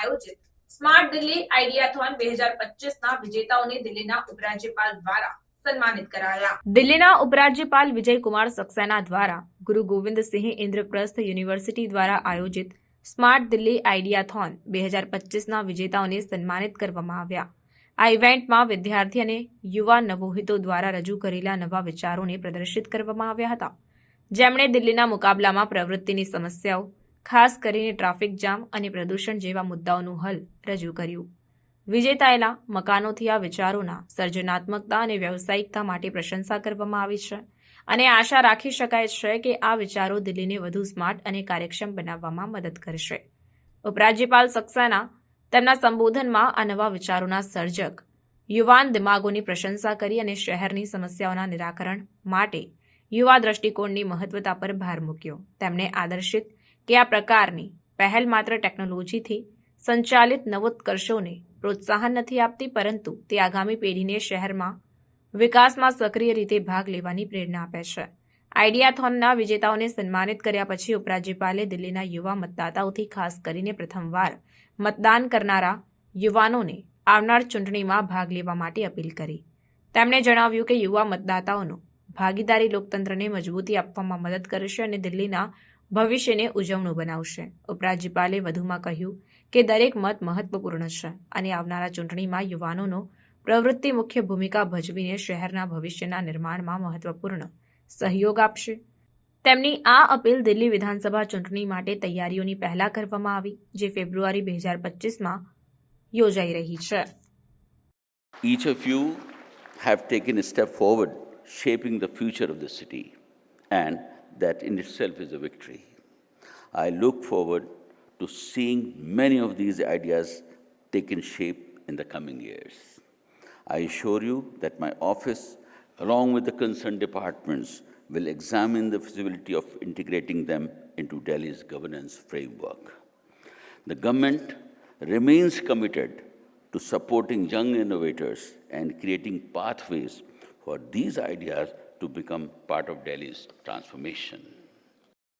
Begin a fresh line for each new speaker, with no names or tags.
આયોજિત સ્માર્ટ દિલ્હી આઈડિયાથોન બે હજાર પચીસના વિજેતાઓને દિલ્હીના ઉપરાજ્યપાલ દ્વારા સન્માનિત દિલ્હીના ઉપરાજ્યપાલ વિજયકુમાર સક્સેના દ્વારા ગુરુ ગોવિંદસિંહ ઇન્દ્રપ્રસ્થ યુનિવર્સિટી દ્વારા આયોજિત સ્માર્ટ દિલ્હી આઈડિયાથોન બે હજાર પચીસના વિજેતાઓને સન્માનિત કરવામાં આવ્યા. આ ઇવેન્ટમાં વિદ્યાર્થી અને યુવા નવોહિતો દ્વારા રજૂ કરેલા નવા વિચારોને પ્રદર્શિત કરવામાં આવ્યા હતા. જેમણે દિલ્હીના મુકાબલામાં પ્રવૃત્તિની સમસ્યાઓ ખાસ કરીને ટ્રાફિક જામ અને પ્રદૂષણ જેવા મુદ્દાઓનું હલ રજૂ કર્યું. વિજેતાયેલા મકાનોથી આ વિચારોના સર્જનાત્મકતા અને વ્યવસાયિકતા માટે પ્રશંસા કરવામાં આવી છે અને આશા રાખી શકાય છે કે આ વિચારો દિલ્હીને વધુ સ્માર્ટ અને કાર્યક્ષમ બનાવવામાં મદદ કરશે. ઉપરાજ્યપાલ સક્સેના તેમના સંબોધનમાં આ નવા વિચારોના સર્જક યુવાન દિમાગોની પ્રશંસા કરી અને શહેરની સમસ્યાઓના નિરાકરણ માટે યુવા દ્રષ્ટિકોણની મહત્વતા પર ભાર મૂક્યો. તેમણે આદર્શિત કે આ પ્રકારની પહેલ માત્ર ટેકનોલોજીથી સંચાલિત નવોત્કર્ષોને પ્રોત્સાહન નથી આપતી, પરંતુ તે આગામી પેઢીને શહેરમાં વિકાસમાં સક્રિય રીતે ભાગ લેવાની પ્રેરણા આપે છે. આઈડિયાથોનના વિજેતાઓને સન્માનિત કર્યા પછી ઉપરાજ્યપાલે દિલ્હીના યુવા મતદાતાઓથી ખાસ કરીને પ્રથમવાર મતદાન કરનારા યુવાનોને આવનાર ચૂંટણીમાં ભાગ લેવા માટે અપીલ કરી. તેમણે જણાવ્યું કે યુવા મતદાતાઓનો ભાગીદારી લોકતંત્રને મજબૂતી આપવામાં મદદ કરશે અને દિલ્હીના ભવિષ્યને ઉજવણું બનાવશે. ઉપરાજ્યપાલે વધુમાં કહ્યું કે દરેક મત મહત્વપૂર્ણ છે અને આવનારા ચૂંટણીમાં યુવાનોનો પ્રવૃત્તિ મુખ્ય ભૂમિકા ભજવીને શહેરના ભવિષ્યના નિર્માણમાં મહત્વપૂર્ણ સહયોગ આપશે. તેમની આ અપીલ દિલ્હી વિધાનસભા ચૂંટણી માટે તૈયારીઓની પહેલા કરવામાં આવી જે ફેબ્રુઆરી બે હજાર પચીસમાં યોજાઈ રહી છે.
Each of you have taken a step forward, shaping the future of the city, that in itself is a victory. I look forward to seeing many of these ideas taking shape in the coming years. I assure you that my office, along with the concerned departments, will examine the feasibility of integrating them into Delhi's governance framework. The government remains committed to supporting young innovators and creating pathways for these ideas to become part of Delhi's transformation.